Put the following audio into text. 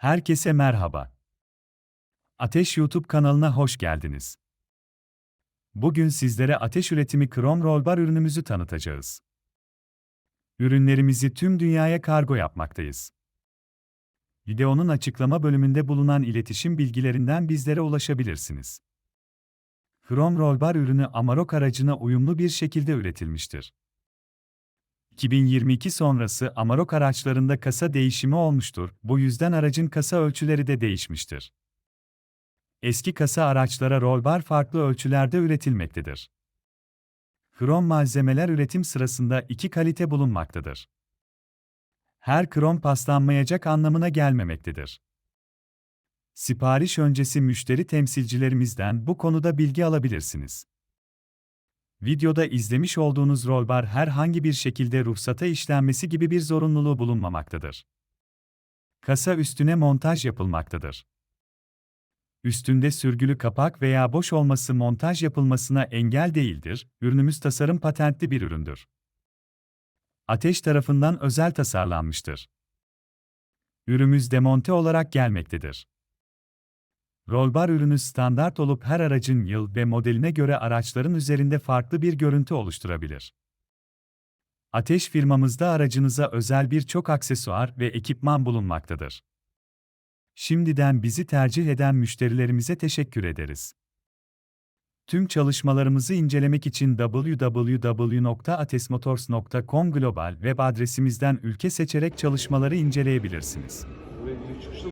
Herkese merhaba. Ateş YouTube kanalına hoş geldiniz. Bugün sizlere ateş üretimi krom rollbar ürünümüzü tanıtacağız. Ürünlerimizi tüm dünyaya kargo yapmaktayız. Videonun açıklama bölümünde bulunan iletişim bilgilerinden bizlere ulaşabilirsiniz. Krom rollbar ürünü Amarok aracına uyumlu bir şekilde üretilmiştir. 2022 sonrası Amarok araçlarında kasa değişimi olmuştur, bu yüzden aracın kasa ölçüleri de değişmiştir. Eski kasa araçlara rollbar farklı ölçülerde üretilmektedir. Krom malzemeler üretim sırasında iki kalite bulunmaktadır. Her krom paslanmayacak anlamına gelmemektedir. Sipariş öncesi müşteri temsilcilerimizden bu konuda bilgi alabilirsiniz. Videoda izlemiş olduğunuz rollbar herhangi bir şekilde ruhsata işlenmesi gibi bir zorunluluğu bulunmamaktadır. Kasa üstüne montaj yapılmaktadır. Üstünde sürgülü kapak veya boş olması montaj yapılmasına engel değildir, ürünümüz tasarım patentli bir üründür. Ateş tarafından özel tasarlanmıştır. Ürümüz demonte olarak gelmektedir. Rollbar ürünü standart olup her aracın yıl ve modeline göre araçların üzerinde farklı bir görüntü oluşturabilir. Ateş firmamızda aracınıza özel birçok aksesuar ve ekipman bulunmaktadır. Şimdiden bizi tercih eden müşterilerimize teşekkür ederiz. Tüm çalışmalarımızı incelemek için www.atesmotors.com global web adresimizden ülke seçerek çalışmaları inceleyebilirsiniz.